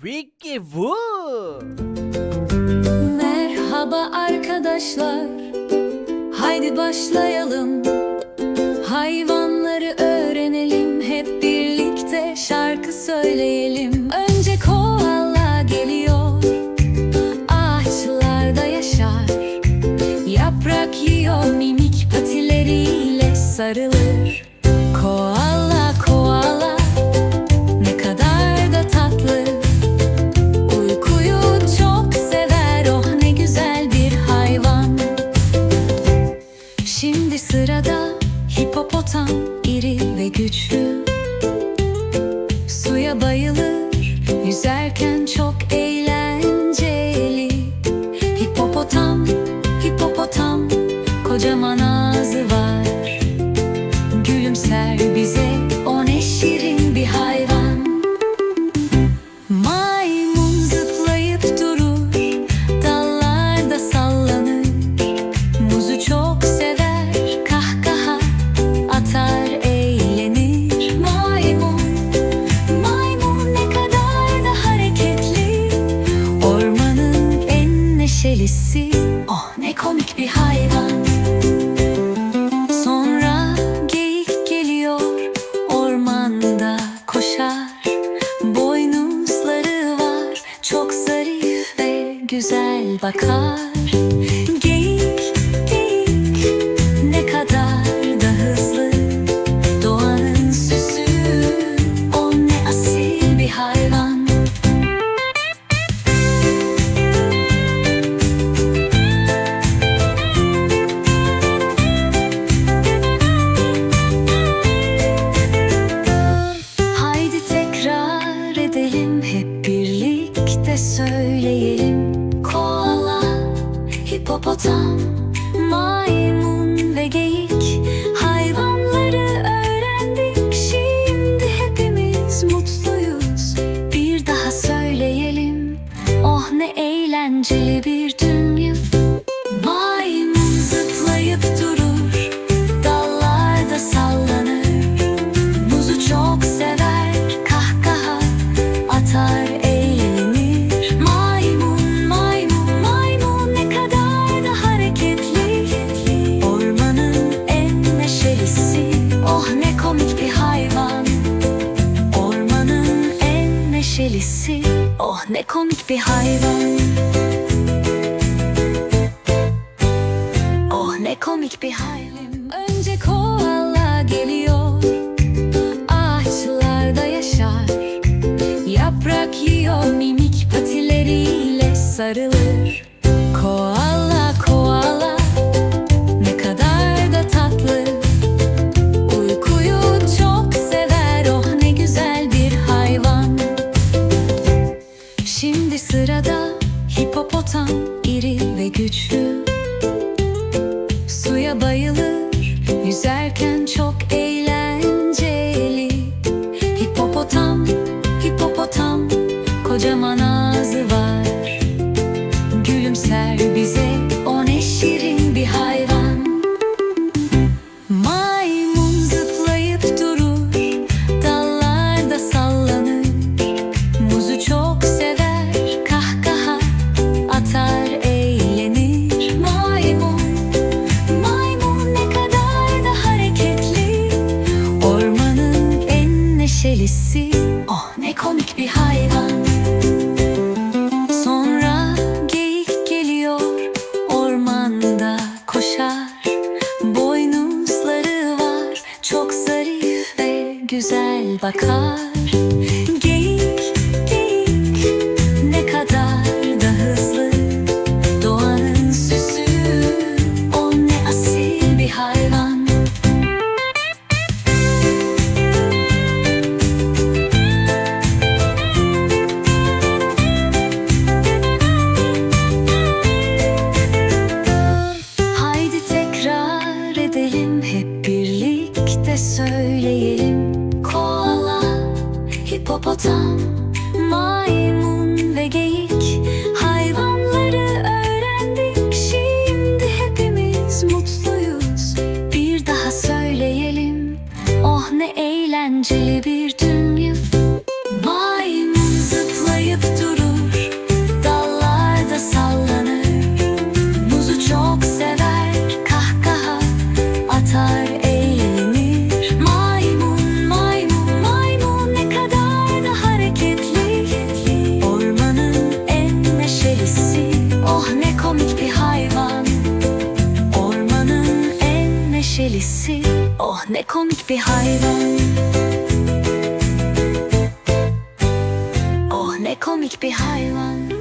Wiki Woo. Merhaba arkadaşlar. Haydi başlayalım. Hayvanları öğrenelim. Hep birlikte şarkı söyleyelim. Önce koala geliyor. Ağaçlarda yaşar. Yaprak yiyor minik patileriyle sarılır. Koala Yüzerken çok eğlenceli. Hipopotam, hipopotam Kocaman ağzı var. bakar Maymun ve geyik hayvanları öğrendik. Şimdi hepimiz mutluyuz. Bir daha söyleyelim. Oh ne eğlenceli bir bir hayvan. Oh ne komik bir hayvan. Önce koala geliyor Ağaçlarda yaşar. Yaprak yiyor minik patileriyle sarılır. kocaman güzel bakar. hipopotam Maymun ve geyik. Hayvanları öğrendik Şimdi hepimiz mutluyuz. Bir daha söyleyelim Oh ne eğlenceli bir komik bir hayvan. Oh ne komik bir hayvan